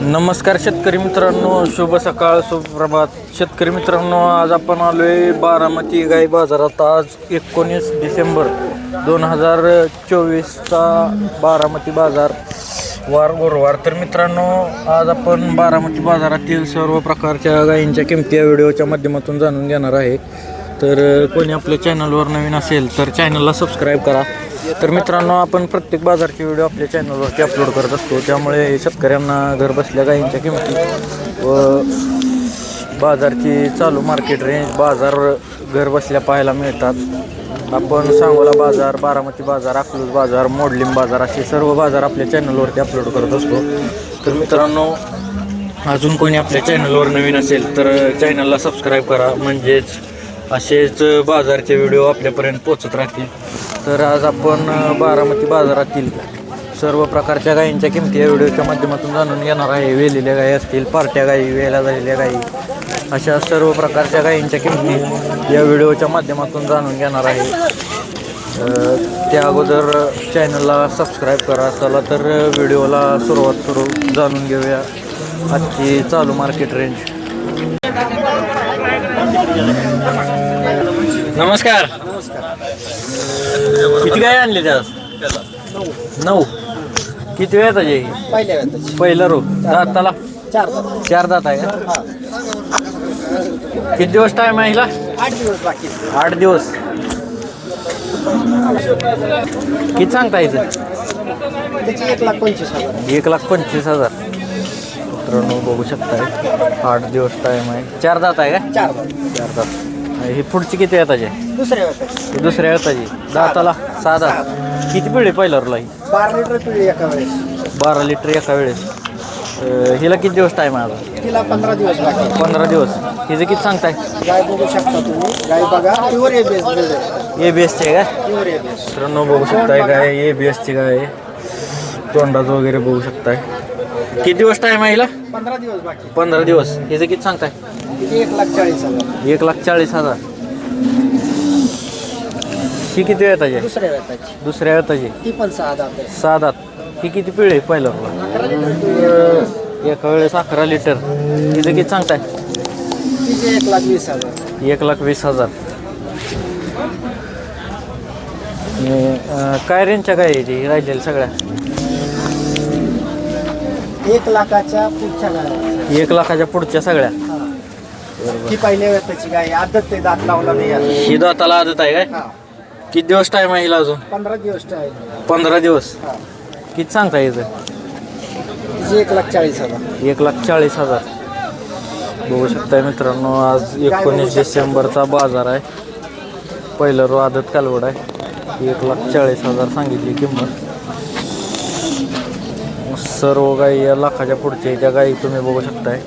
नमस्कार शेतकरी मित्रांनो शुभ सकाळ सुप्रभात शेतकरी मित्रांनो आज आपण आलोय बारामती गाई बाजारात. आज एकोणीस डिसेंबर दोन हजार चोवीसचा बारामती बाजार वार गुरुवार. तर मित्रांनो आज आपण बारामती बाजारातील सर्व प्रकारच्या गायींच्या किमती या व्हिडिओच्या माध्यमातून जाणून घेणार आहे. तर कोणी आपल्या चॅनलवर नवीन असेल तर चॅनलला सबस्क्राईब करा. तर मित्रांनो आपण प्रत्येक बाजारचे व्हिडिओ आपल्या चॅनलवरती अपलोड करत असतो. त्यामुळे शेतकऱ्यांना घर बसल्या गायींच्या किमती व बाजारची चालू मार्केट रेंज बाजार घर बसल्या पाहायला मिळतात. आपण सांगोला बाजार बारामती बाजार अकलूज बाजार मोडलिंब बाजार असे सर्व बाजार आपल्या चॅनलवरती अपलोड करत असतो. तर मित्रांनो अजून कोणी आपल्या चॅनलवर नवीन असेल तर चॅनलला सबस्क्राईब करा. म्हणजेच असेच बाजारचे व्हिडिओ आपल्यापर्यंत पोचत राहतील. तर आज आपण बारामती बाजारातील सर्व प्रकारच्या गायींच्या किमती या व्हिडिओच्या माध्यमातून जाणून घेणार आहे. वेलेल्या गायी असतील पार्ट्या गायी वेला झालेल्या गायी अशा सर्व प्रकारच्या गायींच्या किमती या व्हिडिओच्या माध्यमातून जाणून घेणार आहे. त्या अगोदर चॅनलला सबस्क्राईब करा. चला तर व्हिडिओला सुरुवात करू. जाणून घेऊया आजची चालू मार्केट रेंज. नमस्कार. किती गाय आणली त्यात? नऊ. किती वेळ त्याची? पहिल्या वेळेस पहिलं रो दाताला? चार चार दात आहे का? किती दिवस टाइम आहे हिला? आठ दिवस बाकी. आठ दिवस. किती सांगता त्याची एक लाख पंचवीस हजार. एक लाख पंचवीस हजार. मित्रांनो बघू शकताय. आठ दिवस टाइम आहे. चार दात आहे का? चार चार दात. ही पुढची किती आहे त्याची दुसऱ्या वेळेस ही दुसऱ्या येताची. दाताला दात किती पिढी पहिल्या रोला ही? बारा लिटर पिळी एका वेळेस. बारा लिटर एका वेळेस. अं, हिला किती दिवस टाइम आहे आता? तिला पंधरा दिवस बाकी पंधरा दिवस. हिचं किती सांगताय? गाय बघू शकता तुम्ही. गाय बघा. Pure A B S A B एसची आहे का? प्युअर ए बी एस मित्रांनो बघू शकताय काय ए बी एसची काय आहे. तोंडाचं वगैरे बघू शकताय. किती दिवस टाइम आहे हिला? पंधरा दिवस बाकी पंधरा दिवस. हिचं किती सांगताय? एक लाख चाळीस हजार. एक लाख चाळीस हजार. ही किती दुसऱ्या वेळेची दुसऱ्या वेळाची ती पण सहा दात आहे. सहा दात ही किती पिढी आहे पहिल्या रोला अकरा लिटर पिळी. एका वेळेस अकरा लिटर. हिचं किती सांगताय? तिची एक लाख वीस हजार. एक लाख वीस हजार. आणि, अं, काय रेंजच्या काय आहे ती राहिलेल्या सगळ्या? एक लाखाच्या पुढच्या एक लाखाच्या पुढच्या सगळ्या. ती पहिल्या वेळेची गाय? आदत ते दात लावला नाही ही दाताला आदत आहे काय? हा. किती दिवस टाइम आहे हिला अजून? पंधरा दिवस आहे. पंधरा दिवस. हा. किती सांगता येतं तिची एक लाख चाळीस हजार. एक लाख चाळीस हजार. बघू शकताय मित्रांनो आज एकोणीस डिसेंबरचा बाजार आहे. पहिलं रो आदत कालवड आहे. एक लाख चाळीस हजार सांगितली किंमत. सर्व गाई या लाखाच्या पुढचे त्या गाई तुम्ही बघू शकताय.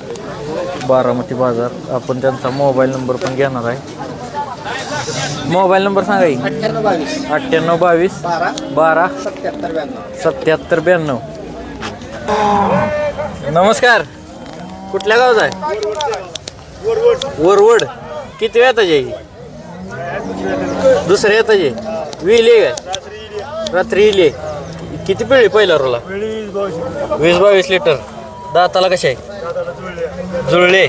बारामती बाजार. आपण त्यांचा मोबाईल नंबर पण घेणार आहे. मोबाईल नंबर सांगा की. अठ्ठ्याण्णव बावीस. बारा. सत्याहत्तर ब्याण्णव. नमस्कार. कुठल्या गावचा आहे? वरवड. किती वेळ येताची ही? दुसऱ्या येताची विली काय? रात्री इली किती पिळी पहिल्या रोला? वीस बावीस लिटर. दाताला कसे आहे? जुळले.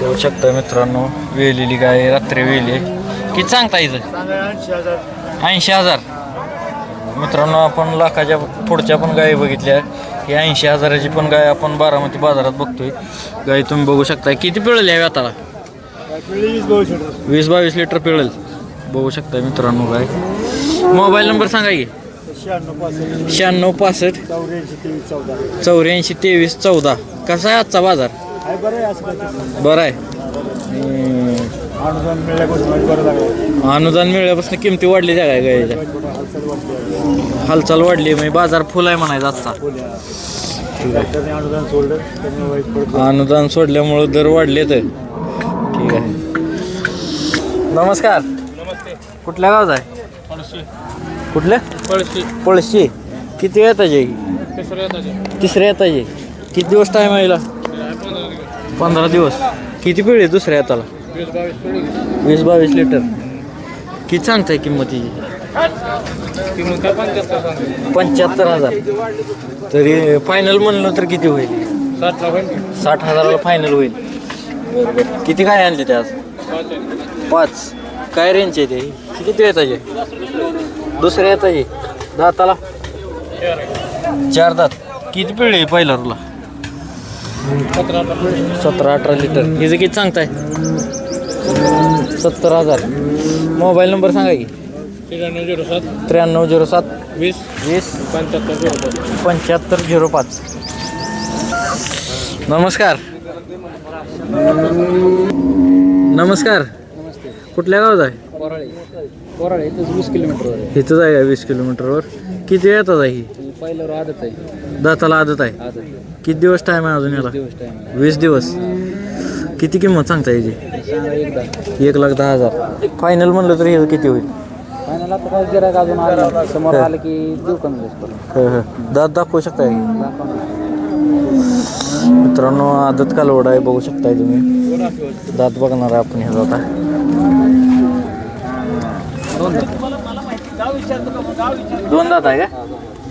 येऊ शकता मित्रांनो वेलेली गाय रात्री वेली. किती सांगता इथं? ऐंशी हजार. मित्रांनो आपण लाखाच्या पुढच्या पण गायी बघितल्या. ही ऐंशी हजाराची पण गाय आपण बारामती बाजारात बघतोय. गाय तुम्ही बघू शकता किती पिळेल या व्याताला? वीस बावीस लिटर पिळेल. बघू शकता मित्रांनो गाय. मोबाईल नंबर सांगा की. शहाण्णव पासष्ट. चौऱ्याऐंशी तेवीस चौदा. चौऱ्याऐंशी तेवीस चौदा. कसा आहे आजचा बाजार? बरं आहे असं बरा आहे. आणि अनुदान मिळाल्यापासून किमती वाढली त्या काय गायच्या हालचाल वाढली म्हणजे बाजार फुल आहे म्हणायचा आजचा. ठीक आहे. त्याने अनुदान सोडल्यामुळं दर वाढले तर. ठीक आहे. नमस्कार. कुठल्या गावात आहे? कुठल्या पळशी. किती येत आहे तिसऱ्या येत आहे किती दिवस टाईम आहे? पंधरा दिवस. किती पिढी दुसऱ्या येताला वीस बावीस लिटर. किती सांगताय किंमत तिची पंच्याहत्तर हजार. तरी फायनल म्हणलं तर किती होईल? साठ हजाराला फायनल होईल. किती काय आणले ते आज? पाच. काय रेंज आहे ते? ही किती येताचे दुसऱ्या येताचे दाताला? चार दात. किती आहे पहिला रुला सतरा अठरा लिटर. हिचं किती सांगताय? सत्तर हजार. मोबाईल नंबर सांगा की. त्र्याण्णव झिरो सात. वीस. वीस. पंच्याहत्तर झिरो पाच. पंच्याहत्तर झिरो पाच. नमस्कार. नमस्कार. कुठल्या गावात आहे? कोराळे. कोराळे इथंच वीस किलोमीटरवर इथंच आहे का वीस किलोमीटरवर? किती येतात आहे ही? ही पहिल्यावर आदत आहे. दाताला आदत आहे. आदत किती दिवस टाईम आहे अजून याला? दिवस टाइम वीस दिवस. किती किंमत सांगता याची सांगा एकदा. एक लाख दहा हजार. फायनल म्हणलं तर हे किती होईल? फायनल आता काय गिरायक अजून आलं समोर आलं की देऊ कमी जास्त करून हं, हं. दात दाखवू शकताय? मित्रांनो आदत कालवड आहे बघू शकताय तुम्ही. दात बघणार आहे आपण हे आता दोन दात आहे का?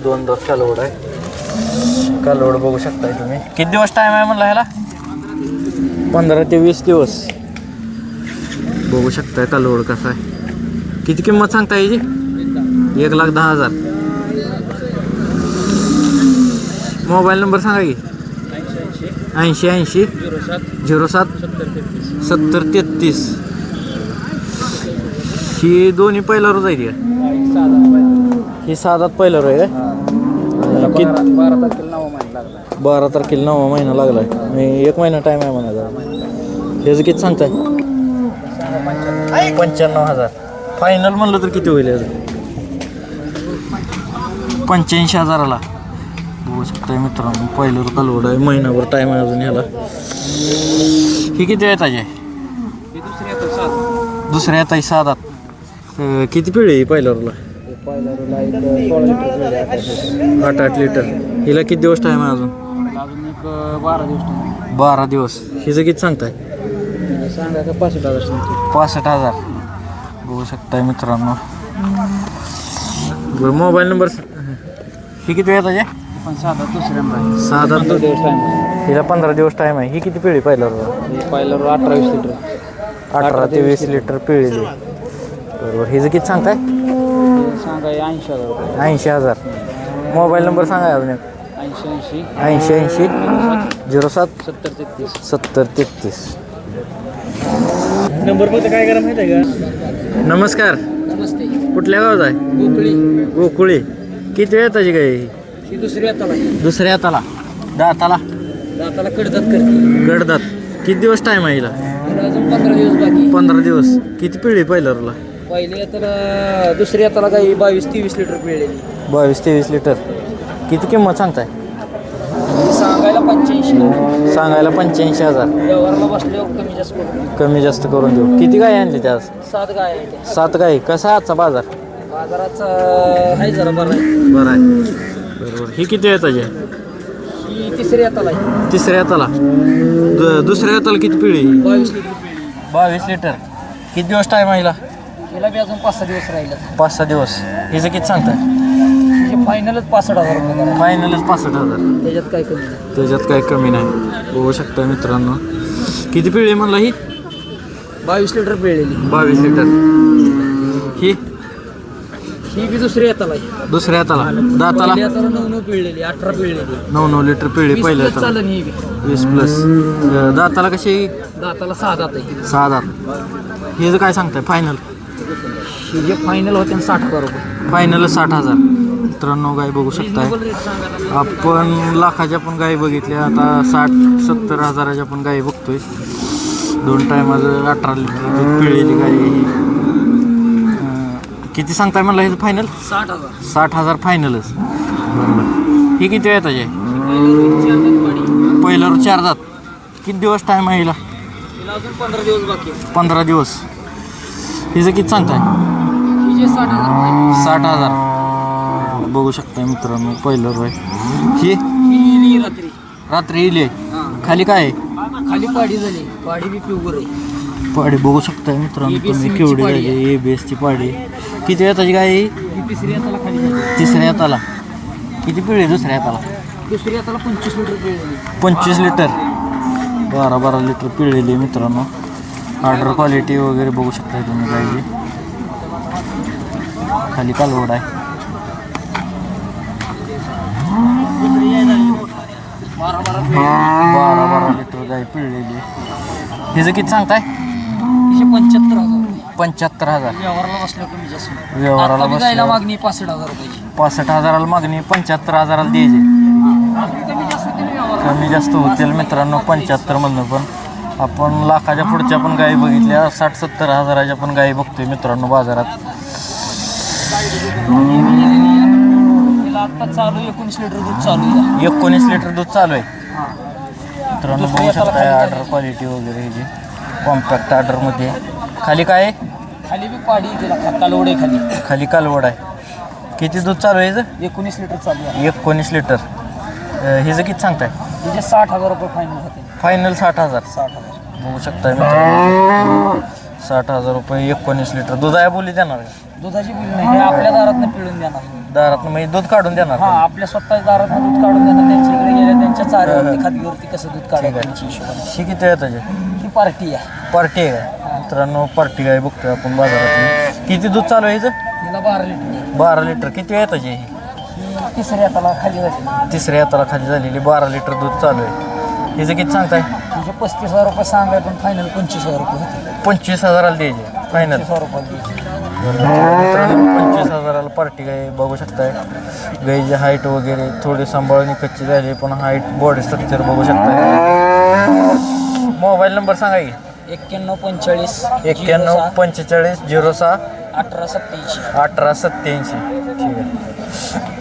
दोन दात कालवड आहे. कालवड बघू शकताय तुम्ही? किती दिवस टाइम आहे म्हणला ह्याला? पंधरा ते वीस दिवस. बघू शकताय कालवड कसा आहे. किती किंमत सांगता याची एक लाख दहा हजार. मोबाईल नंबर सांगा की. ऐंशी ऐंशी. झिरो सात. सत्तर तेहतीस. ही दोन्ही पहिला रोज आहे ती. का? ही साधात पहिला रोज आहे का? कित- बारा तारखेला नवा महिना लागला. बारा तारखेला नववा महिना लागलाय. आणि एक महिना टाइम आहे म्हणायचा. ह्याचं किती सांगताय? पंच्याण्णव हजार. फायनल म्हणलं तर किती होईल याचं? पंच्याऐंशी हजाराला. बघू शकताय मित्रांनो पहिलं कालवड आहे. महिनाभर टाइम आहे अजून ह्याला. ही किती आहे ताजे दुसऱ्या ताई साधात किती पिढी आहे पहिल्या आठ आठ लिटर. हिला किती दिवस टाइम आहे अजून? अजून एक बारा दिवस time. बारा दिवस. हिचं किती सांगताय? सांगा का पासष्ट हजार सांगतो. पासष्ट हजार. बघू शकताय मित्रांनो. बरं मोबाईल नंबर ही किती वेळ ताजे पण साधा दुसऱ्यांदा आहे. साधा पंधरा दिवस टाइम हिला पंधरा दिवस टाइम आहे. ही किती हे पहिल्या रोला अठरा वीस लिटर. अठरा ते वीस लिटर पिळलेली बरोबर. हिचं किती सांगताय? सांगा ऐंशी हजार ऐंशी हजार. मोबाईल नंबर सांगा अजून एक. ऐंशी ऐंशी. ऐंशी ऐंशी. झिरो सात. सत्तर तेहतीस. सत्तर तेहतीस. नंबरमध्ये काय करा माहिती आहे का? नमस्कार. नमस्ते. कुठल्या गावात आहे? गोकळी. गोकुळी. किती वेळ ताजी काय ही? दुसरी हाताला. दुसऱ्या हाताला दाताला. दाताला कडदात करते. गडदात किती दिवस टाइम आहे हिला? अजून पंधरा दिवस बाकी. पंधरा दिवस. किती पिढी पहिल्या रोला पहिले तर दुसरी हाताला काही बावीस तेवीस लिटर पिळलेली बावीस तेवीस लिटर. किती किंमत सांगताय? सांगायला पंच्याऐंशी. सांगायला पंच्याऐंशी हजार. व्यवहाराला बसल्यावर कमी जास्त करून कमी जास्त करून देऊ. किती गाय आणली त्या आज सात गाय आहे त्या सात गाय. कसा आहे आजचा बाजार? बाजाराचा आहे जरा बरं आहे. बरं आहे. बरोबर. ही किती आहे ताजी ही तिसरी आहे. तिसऱ्या हाताला दु- दुसऱ्या हाताला किती पिढी बावीस लिटर बावीस लिटर. किती दिवस टाइम आहे हिला बी अजून पाच सहा दिवस राहिलं. पाच सहा दिवस. हिचं किती सांगताय? फायनलच पासष्ट हजार रुपये करा. फायनलच पासष्ट हजार. त्याच्यात काय कमी नाही. त्याच्यात काही कमी नाही. बघू शकता मित्रांनो. किती पिढी म्हणला ही? बावीस लिटर पिळलेली. बावीस लिटर. ही? ही बी दुसरी हाताला आहे. दुसऱ्या हाताला. दाताला? पहिली हाताला नऊ नऊ पिळलेली अठरा पिळलेली. नऊ नऊ लिटर पहिल्या हाताला. ही बी. वीस प्लस. दाताला कशी? दाताला सहा दात आहे. सहा दात. हे काय सांगताय? फायनल ही जे फायनल होते साठ हजार रुपये. फायनल साठ हजार. मित्रांनो गाय बघू शकताय. आपण लाखाच्या पण गायी बघितल्या. आता साठ सत्तर हजाराच्या पण गायी बघतोय. दोन टायमाचं अठरा लिटर दूध पिळलेली गाय ही. अं, किती सांगताय म्हणलं हे फायनल साठ हजार. साठ हजार फायनलच बरोबर. ही किती वेळ त्याचे पहिल्यावर चार दात किती दिवस टाईम आहे हिला? हिला अजून पंधरा दिवस बाकी. पंधरा दिवस. हिचं किती सांगताय? जे साठ हजार रुपये. साठ हजार. बघू शकताय मित्रांनो पहिलं रोय ही? ही इली रात्री. रात्री इले हा. खाली काय आहे? खाली पाडी झाली. पाडी बी प्युअर आहे. पाडी बघू शकताय मित्रांनो ABS तुम्ही ची केवढी पाडी झाली. ए बी एसची पाडी किती येताची गाय आहे? ही तिसरी हाताला खाली झाली. तिसऱ्या हाताला. किती पिळे दुसऱ्या हाताला? दुसरी हाताला पंचवीस लिटर पंचवीस लिटर. बारा बारा लिटर पिळलेली आहे मित्रांनो. ऑर्डर क्वालिटी वगैरे बघू शकता तुम्ही गायची खाली कालवड आहे. बारा बारा लिटर गाय पिळलेली. हिचं किती सांगताय? पंच्याहत्तर हजार पंच्याहत्तर हजार. व्यवहाराला बसलं कमी जास्त. व्यवहाराला मागणी पासष्ट हजार पासष्ट हजाराला मागणी पंच्याहत्तर हजाराला द्यायची. कमी जास्त होतील मित्रांनो पंच्याहत्तरमधनं पण. आपण लाखाच्या पुढच्या पण गायी बघितल्या साठ सत्तर हजाराच्या पण गायी बघतोय मित्रांनो बाजारात. आता चालू एकोणीस लिटर दूध चालू आहे एकोणीस लिटर दूध चालू आहे. मित्रांनो बघू शकताय ऑर्डर क्वालिटी वगैरे ह्याची कॉम्पॅक्ट ऑर्डरमध्ये खाली काय? आहे? खाली बी पाडी तिला कालवड आहे खाली. खाली कालवड आहे. किती दूध चालू आहे एकोणीस लिटर चालू आहे. एकोणीस लिटर. हिचं किती सांगताय? साठ हजार रुपये फायनल होते. फायनल साठ हजार. साठ हजार. बघू शकताय मित्रांनो. साठ हजार रुपये एकोणीस लिटर दूध आहे बोली देणार का? दुधाची बिल नाही हे आपल्या दारातनं पिळून देणार. दारात म्हणजे दूध काढून देणार हा का? आपल्या स्वतःच्या दारातनं दूध काढून देणार त्यांच्याकडे गेल्या त्यांच्या चाऱ्यावरती खादीवरती कसं दूध काढायचं त्यांच्या हिशोबाने. ही किती आहे त्याची? ही पार्टी आहे. पार्टी आहे मित्रांनो पार्टी काय बघतोय आपण बाजारात किती दूध चालू आहे हिचं? तिला बारा लिटर. बारा लिटर. किती आहे त्याची? ही तिसऱ्या हाताला खाली जाते. तिसऱ्या हाताला खाली झालेली बारा लिटर दूध चालू आहे. हिचं किती सांगताय? तिचे पस्तीस हजार रुपये सांगाय पण फायनल पंचवीस हजार रुपये होते. पंचवीस हजाराला द्यायचे. फायनल पंचवीस हजार रुपये द्यायचे. मित्रांनो पंचवीस हजाराला पार्टी गाय बघू शकताय. गायची हाईट वगैरे थोडी सांभाळणी कच्ची झाली पण हाईट बॉडी स्ट्रक्चर बघू शकताय. मोबाईल नंबर सांगा की. एक्क्याण्णव पंचेचाळीस एक्क्याण्णव पंचेचाळीस झिरो सहा अठरा सत्याऐंशी अठरा सत्याऐंशी ठीक आहे.